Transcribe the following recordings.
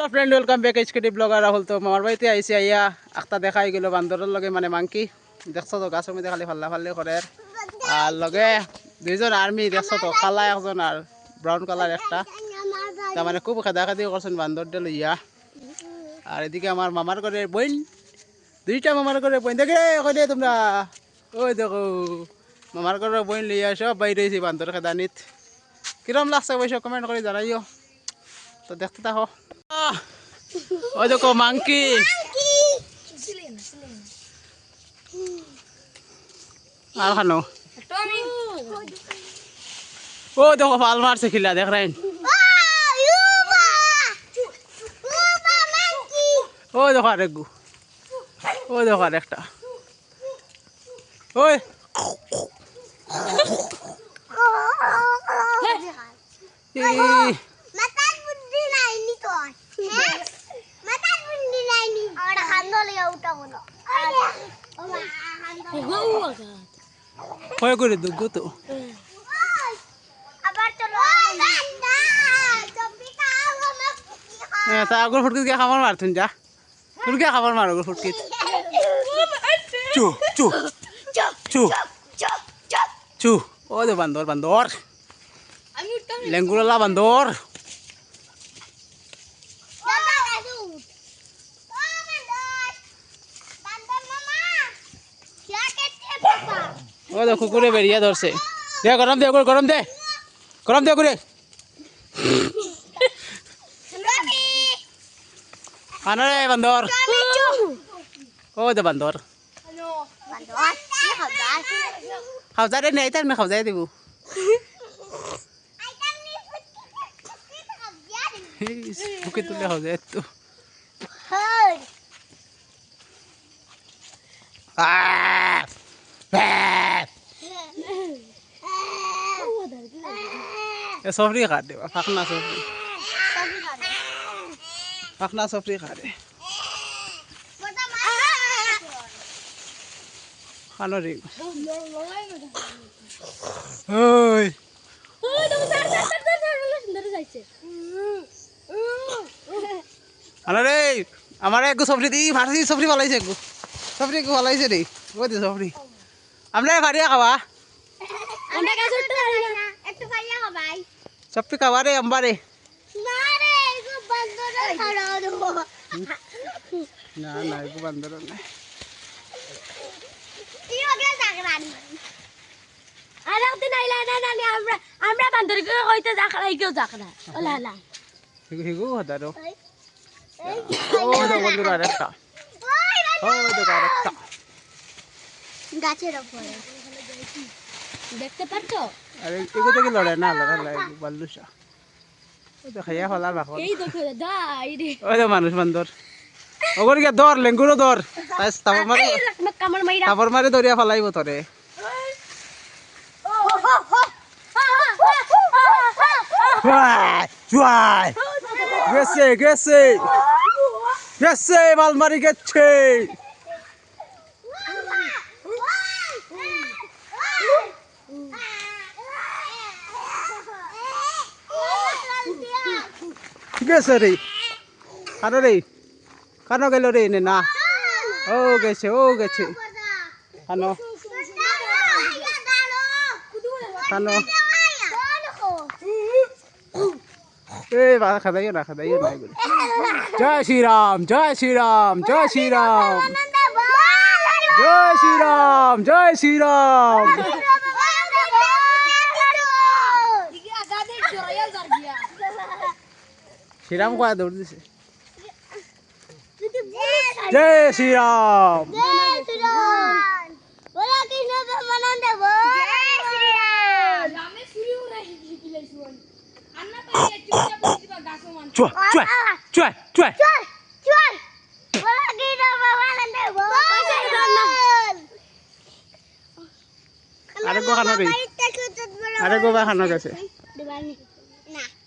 Hello friend welcome back HKT blogger Rahul তো মামার বাড়িতে আইসি আইয়া আখতা দেখাই গেল বান্দরের লগে মানে মাংকি। দেখছ তো গাছের মধ্যে খালি ফাল্লা ফাল্লি করে। আর লগে দুইজন আর্মি দেখছ তো, কালা একজন আর ব্রাউন কালার একটা। তার মানে খুব খেদা খেদি করছেন বান্দরটা লইয়া আর এদিকে আমার মামার ঘরে বইন দুইটা মামার ঘরে বইন দেখে, কই দে তোমরা? ওই দেখো, মামার ঘরে বইন লইয়া সব বাইরে হয়েছি বান্দর খেদানিত। কিরম লাগছে বৈশ কমেন্ট করে জানাইও। তো দেখতে থাকো। ওই দেখো মাংকি আর খানো ও দেখো পাল মারছে খিলা দেখ রাইন ও দেখো আরেক গু ও দেখো আরেকটা ওই ই, মাথার বুদ্ধি নাই নি তোর হ্যাঁ মাথার বুদ্ধি নাই নি ওটা খান্দ লিয়া উঠা কোনো ভয় করে দুগু তো হ্যাঁ, তা আগর ফুটকিত গিয়ে খাবার মারতুন যা তোর গিয়ে খাবার মার আগর ফুটকিত চু চু চু চু ও দে বান্দর বান্দর লেঙ্গুরলা বান্দর তো কুকুরে বেরিয়ে ধরছে। দে, গরম দে গরম দে। গরম দে করে আনো রে, বান্দর। ও, দে, বান্দর। খাওজারে নেই তার মে খাওজাই দিব। বুকে তুলে খাওজাই তো Ah! সফরি খা দে ফাকনা সফরি ফাকনা সফরি খা দে খানো রে ওই আনো রে আমার একগু সফরি দি ভারতী সফরি পালাইছে একগু সফরি একগু পালাইছে রে ওই দে সফরি আমরা ভারিয়া খাওয়া একটু পাইয়া ভাই। সফরি খাওয়া রে আম্বারে। না রে এগো বন্দর খাড়া দেবো না না একগু বান্দর নাই কি হবে জাগরান আর একদিন আইলা না আমরা আমরা বান্ধবীকে কইতে যাকরা কেউ যাকরা ওলা লা হিগু হিগু হতারো ও দে বন্ধুর আরেকটা ও দে আরেকটা গাছের উপরে দেখতে পারছ? আরে এগু থেকে লড়ে না লড়ে লাগে বাল্লুসা ও দে খাইয়া ফলা রাখো এই দেখো দাই রে। ওই দে মানুষ বান্দর। ওগর গিয়া দর লেঙ্গুরো দর তাই তাপর মারি কামড় মাইরা। তাপর মারি দরিয়া ফলাইব তোরে. গেছে গেছে। গেছে মালমারি গেছে। গেছে রে কানো রে কানো গেল রে নে না ও গেছে ও গেছে কানো কানো এই বা খাদাইও না খাদাইও না এগুলো জয় শ্রীরাম জয় শ্রীরাম জয় শ্রীরাম জয় শ্রীরাম জয় শ্রীরাম শ্রীরাম কয়া দৌড় দিছে জয় শ্রীরাম। চুয়া চুয়া চুয়া চুয়া আরে গো খানো আরে গো খানো গেছে।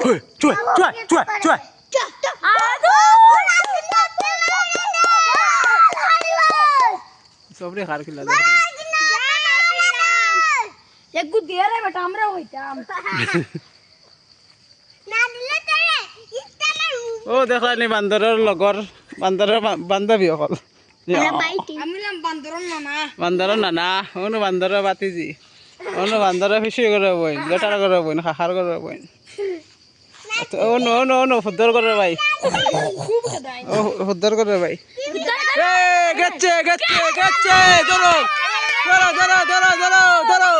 চুয়ে চুয়ে চুয়ে চুয়ে সবরে হার খেলা একটু দিয়ে রে বেটা আমরা হইতাম ও নি বান্দরের লগর বান্দরের বান্দরের নানা বান্দরের বাতিজি। অন্য বান্দারা ফিসি করে বইন লেটার করে বইন খাখার করে বইন ও নো নো নো সুন্দর করে ভাই ও করে ভাই গেছে গেছে গেছে ধরো ধরো ধরো ধরো ধরো ধরো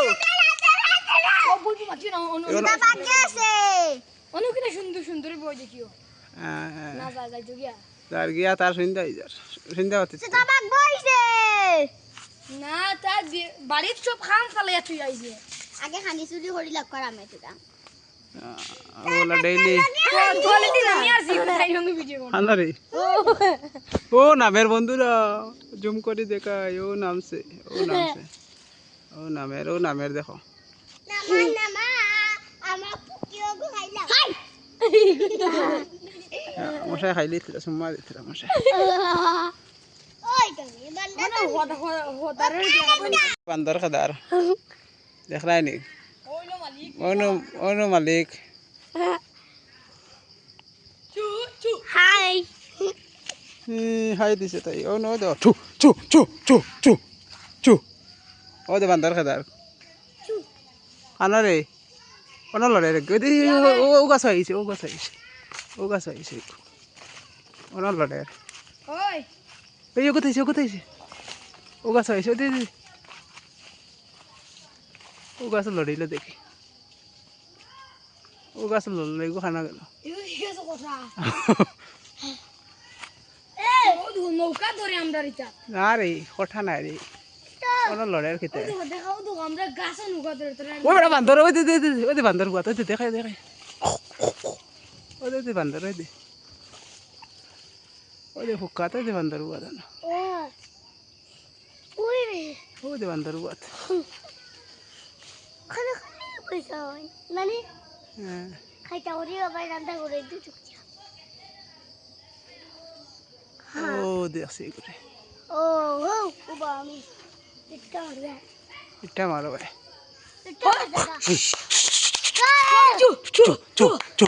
গিয়া তার গিয়া তার সুন্দর সুন্দর হচ্ছে বাড়ির সব খান চালাই তুই আইছে। আগে খানি চুরি করি লাগ করা আমি বলা ডেইলি। আমি সঙ্গে ভিডিও কর আন্দারে ও। নামের বন্ধুরা জুম করে দেখায় ও নামছে ও নামছে। ও নামের ও নামের দেখো। নামা নামা আমার পুকিও গো খাইলা মশাই খাই দিছিল সুম্মা দিছিল মশাই। বান্দর খাদার দেখলাই নি অনু অনু মালিক হাই হাই দিছে তাই ও নো দে চু চু চু চু চু চু ও দে বান্দর খাদার আনা রে কোন লড়ে রে গদি ও ও গাছ আইছে ও গাছ আইছে ও গাছ আইছে কোন লড়ে ওই এই ও কোথায় ও কোথায় ও গাছ হয়েছে ওই ও গাছ লড়াইলো দেখি। ও গাছ লড়লে গো খানা নাই রে। কোনো লড়াইয়ের খেতে দে ওই দে বান্দর গুয়া তো দেখাই দেখাই। দে বান্দর ওই দে। वो देखो काता है अंदर हुआ था ना वो देव अंदर हुआ था ओ देख से गुरे ओ हो उबामी इट्टा मारो है इट्टा मारो है इट्टा मारो है चु चु चु चु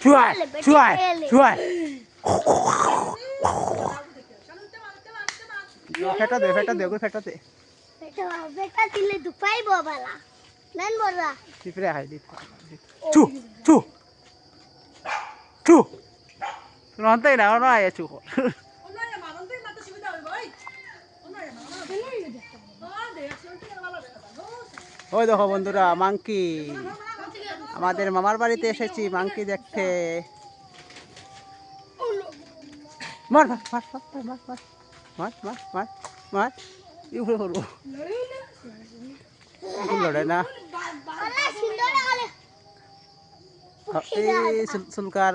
চুয়াই চুয়াই চুয়াই ফেটা দে ফেটা দে ওকে ফেটা দে বেটা দিলে দুপাই বাবালা নেন বড়া চিপরে খাই দি চু চু চু নন্তাই না না আয়া চু ওই দেখো বন্ধুরা মাংকি আমাদের মামার বাড়িতে এসেছি মাংকি দেখতে মার মার মার মার মার মার মার মার মার মার ই উপরে করব এখন লড়ে না আলা সুন্দর আলে এই সুল- সুলকার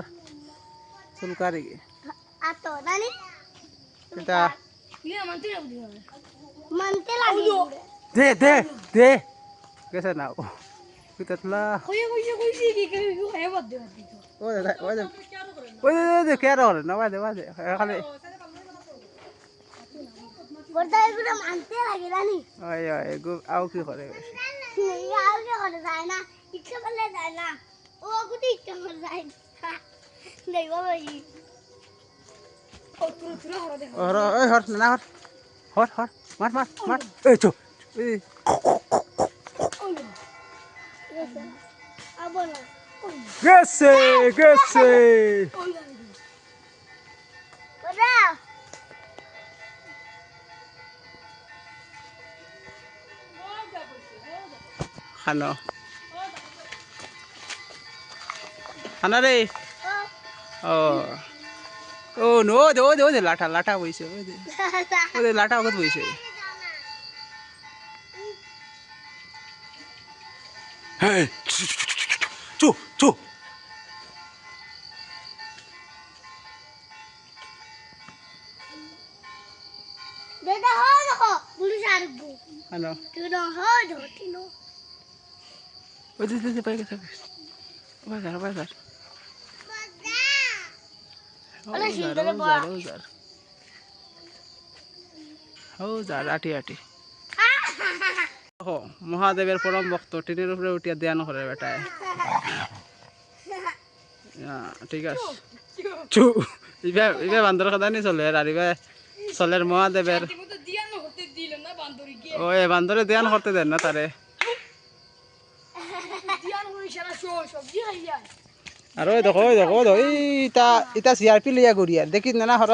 সুলকার ই- আতো নানি এটা ইয়ে মানতে না বুঝি মানতে লাগে দে দে দে গেছে না কইয়ে কইয়ে কইছি কি কি খাই বাদ দে ও দে ও দে ও দে দে দে কে রে না বাদে বাদে খালি বড়দা এগুলো মানতে লাগে নানি ওই ওই গু আও কি করে বেশি আর কে করে যায় না ইচ্ছা করলে যায় না ও গুটি ইচ্ছা করে যায় না দেখ বাবা ই ও তুরা তুরা হরা দেখো হর ওই হর না হর হর হর মার মার মার এই চো এই Gese, gese. Bora. Hano. Hana đây, Oh. Oh no, do do do lata lata lát Oh, lata ogot boise. 哎，住住！Dada hold ho, guru sarbu. Hello. You know hold ho, you know. What is this? Where is it? Where is it? Where is it? Where is it? Where is it? How is it? Ati ati. দেখো মহাদেবের পরম ভক্ত টিনের উপরে উঠিয়া ধ্যান করে বেটায়। ঠিক আছে। চু ইবে ইবে বান্দর কথা নি চলে আর ইবে চলের মহাদেবের। ও এ বান্দরে ধ্যান করতে দেন না তারে। আর ওই দেখো ওই দেখো দেখো ইটা ইটা সিআরপি লিয়া গুড়িয়ার। দেখি না না হর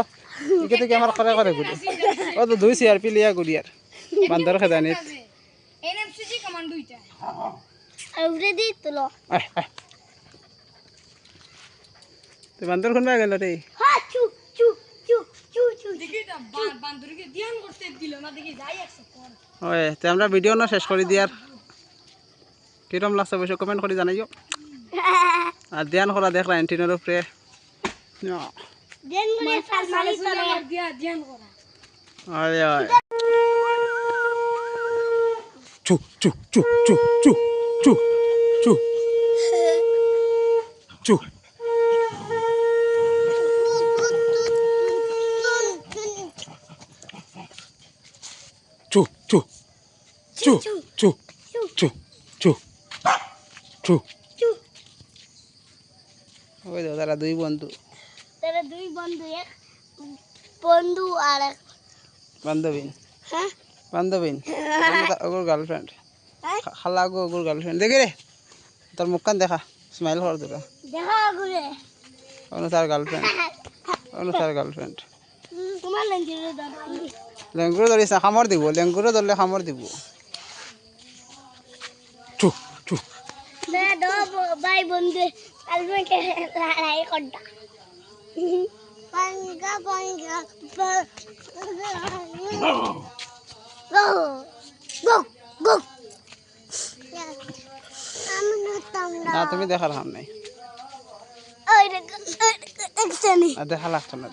ইকে থেকে আমার করে করে গুড়ি। ও তো দুই সিআরপি লিয়া গুড়িয়ার বান্দর খেদানিত এনএফসিজি কমান্ডো এটা উঠে দিই তুলো আয় আয় তো বান্দর কোন গেল রে? হ্যাঁ চু চু চু চু চু দেখি তো বান্দরকে ধ্যান করতে দিল না দেখি যাই একশো ওই তো আমরা ভিডিও না শেষ করে দিয়ার। কিরম লাগছে অবশ্য কমেন্ট করে জানাইও। আর ধ্যান করা দেখলা এন্টিনের উপরে। ধ্যান করা। ওই ওই চু চু চু চু চু চু চু চু চু চু চু চু চু চু চু চু ওই দেখো তারা দুই বন্ধু তারা দুই বন্ধু এক বন্ধু আর এক বান্ধবী হ্যাঁ বান্ধবীন। ওগুর গার্লফ্রেন্ড খালা গো ওগুর গার্লফ্রেন্ড দেখে রে তোর মুখখান দেখা স্মাইল কর তোরা অনু তার গার্লফ্রেন্ড অনু তার গার্লফ্রেন্ড লেঙ্গুরো ধরিস না খামর দিব। লেঙ্গুরো ধরলে খামর দিব। ভাই বন্ধু লড়াই করটা पंगा पंगा না তুমি দেখার হাম নাই দেখা লাগতো না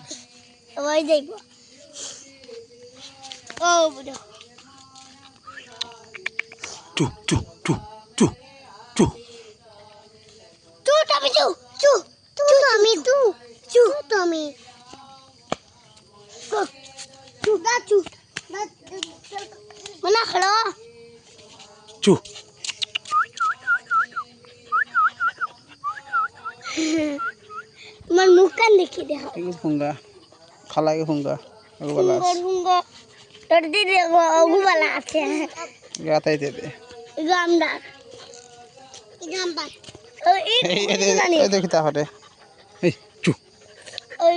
ওই দেখব ও বুঝো চুপ চুপ ফুঙ্গা খালাকে ফুঙ্গা ওগুলা হুঙ্গ তোর দিদি অগুবালা আছে গাতাই দেবে গামদার গামদার ওই এই দেখি তাহলে এই চু ওই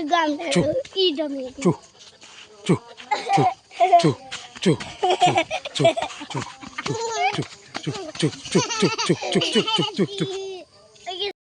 চু। ই জমি চু চু চু চু চু চু চু চু চু চু চু চু চু চু চু চু চু চু